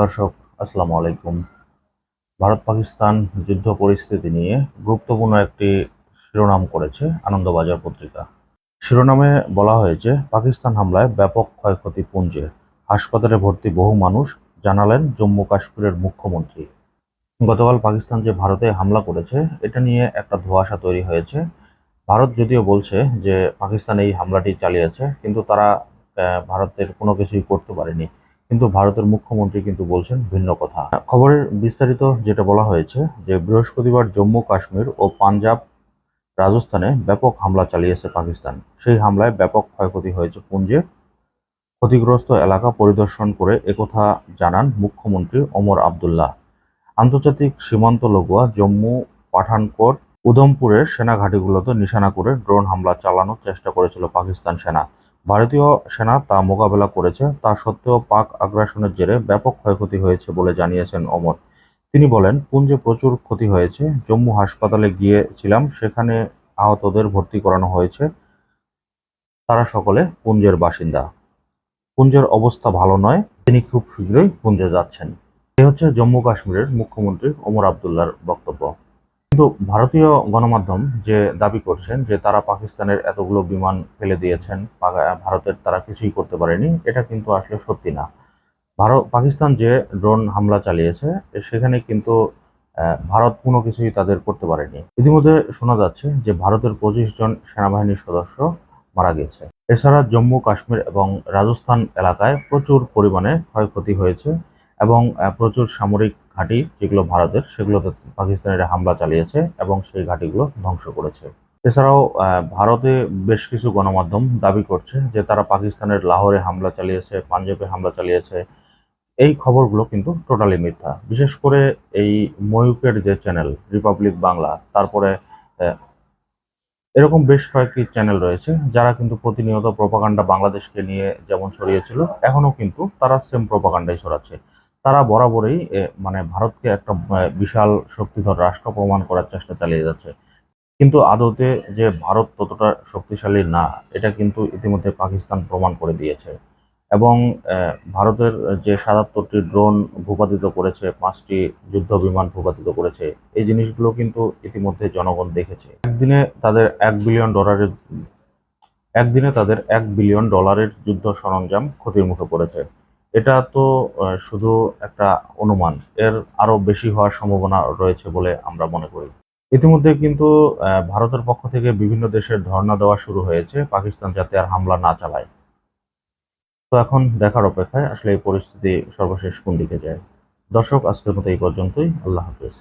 দর্শক, আসসালামু আলাইকুম। ভারত পাকিস্তান যুদ্ধ পরিস্থিতি নিয়ে গুরুত্বপূর্ণ একটি শিরোনাম করেছে আনন্দবাজার পত্রিকা। শিরোনামে বলা হয়েছে, পাকিস্তান হামলায় ব্যাপক ক্ষয়ক্ষতি পুঞ্জে। হাসপাতালে ভর্তি বহু মানুষ, জানালেন জম্মু কাশ্মীরের মুখ্যমন্ত্রী। গতকাল পাকিস্তান যে ভারতে হামলা করেছে, এটা নিয়ে একটা ধোঁয়াশা তৈরি হয়েছে। ভারত যদিও বলছে যে, পাকিস্তান এই হামলাটি চালিয়েছে, কিন্তু তারা ভারতের কোনো কিছুই করতে পারেনি। কিন্তু ভারতের মুখ্যমন্ত্রী কিন্তু বলছেন ভিন্ন কথা। খবরের বিস্তারিত যেটা বলা হয়েছে যে, বৃহস্পতিবার জম্মু, কাশ্মীর ও পাঞ্জাব রাজস্থানে ব্যাপক হামলা চালিয়েছে পাকিস্তান। সেই হামলায় ব্যাপক ক্ষয়ক্ষতি হয়েছে পুঞ্জে। ক্ষতিগ্রস্ত এলাকা পরিদর্শন করে একথা জানান মুখ্যমন্ত্রী ওমর আবদুল্লাহ। আন্তর্জাতিক সীমান্ত লগোয়া জম্মু পাঠানকোট উধমপুরের সেনা ঘাঁটিগুলোতে নিশানা করে ড্রোন হামলা চালানোর চেষ্টা করেছিল পাকিস্তান সেনা। ভারতীয় সেনা তা মোকাবেলা করেছে, তা সত্ত্বেও পাক আগ্রাসনের জেরে ব্যাপক ক্ষয়ক্ষতি হয়েছে বলে জানিয়েছেন অমর তিনি বলেন, পুঞ্জে প্রচুর ক্ষতি হয়েছে। জম্মু হাসপাতালে গিয়েছিলাম, সেখানে আহতদের ভর্তি করানো হয়েছে। তারা সকলে পুঞ্জের বাসিন্দা। পুঞ্জের অবস্থা ভালো নয়, তিনি খুব শীঘ্রই পুঞ্জে যাচ্ছেন। এ হচ্ছে জম্মু কাশ্মীরের মুখ্যমন্ত্রী ওমর আবদুল্লার বক্তব্য। কিন্তু ভারতীয় গণমাধ্যম যে দাবি করছেন যে তারা পাকিস্তানের এতগুলো বিমান ফেলে দিয়েছেন ভারতের তারা কিছুই করতে পারেনি, এটা কিন্তু আসলে সত্যি না। ভারত, পাকিস্তান যে ড্রোন হামলা চালিয়েছে, সেখানে কিন্তু ভারত কোনো কিছুই তাদের করতে পারেনি। ইতিমধ্যে শোনা যাচ্ছে যে ভারতের পঁচিশ জন সেনাবাহিনীর সদস্য মারা গেছে। এছাড়া জম্মু, কাশ্মীর এবং রাজস্থান এলাকায় প্রচুর পরিমাণে ক্ষয়ক্ষতি হয়েছে এবং প্রচুর সামরিক ঘাঁটি যেগুলো ভারতের, সেগুলোতে পাকিস্তানিরা হামলা চালিয়েছে এবং সেই ঘাঁটিগুলো ধ্বংস করেছে। এছাড়াও ভারতে বেশ কিছু গণমাধ্যম দাবি করছে যে তারা পাকিস্তানের লাহোরে হামলা চালিয়েছে, পাঞ্জাবে হামলা চালিয়েছে। এই খবরগুলো কিন্তু টোটালি মিথ্যা। বিশেষ করে এই ময়ূকের যে চ্যানেল, রিপাবলিক বাংলা, তারপরে এরকম বেশ কয়েকটি চ্যানেল রয়েছে যারা কিন্তু প্রতিনিয়ত প্রপাগান্ডা বাংলাদেশকে নিয়ে যেমন ছড়িয়েছিল, এখনও কিন্তু তারা সেম প্রোপাকাণ্ডাই ছড়াচ্ছে। তারা বরাবরই মানে ভারতকে একটা বিশাল শক্তিধর রাষ্ট্র প্রমাণ করার চেষ্টা চালিয়ে যাচ্ছে। কিন্তু আদতে যে ভারত ততটা শক্তিশালী না, এটা কিন্তু ইতিমধ্যে পাকিস্তান প্রমাণ করে দিয়েছে। এবং ভারতের যে সাতাত্তরটি ড্রোন ভূপাতিত করেছে, পাঁচটি যুদ্ধ বিমান ভূপাতিত করেছে, এই জিনিসগুলো কিন্তু ইতিমধ্যে জনগণ দেখেছে। একদিনে তাদের এক বিলিয়ন ডলারের, একদিনে তাদের এক বিলিয়ন ডলারের যুদ্ধ সরঞ্জাম ক্ষতির মুখে পড়েছে। এটা তো শুধু একটা অনুমান। এর আরও বেশি হওয়ার সম্ভাবনা রয়েছে বলে আমরা মনে করি। ইতিমধ্যে কিন্তু ভারতের পক্ষ থেকে বিভিন্ন দেশের ধর্ণা দেওয়া শুরু হয়েছে, পাকিস্তান যাতে আর হামলা না চালায়। তো এখন দেখার অপেক্ষায় আসলে এই পরিস্থিতি সর্বশেষ কোন দিকে যায়। দর্শক, আজকের মতো এই পর্যন্তই। আল্লাহ হাফেজ।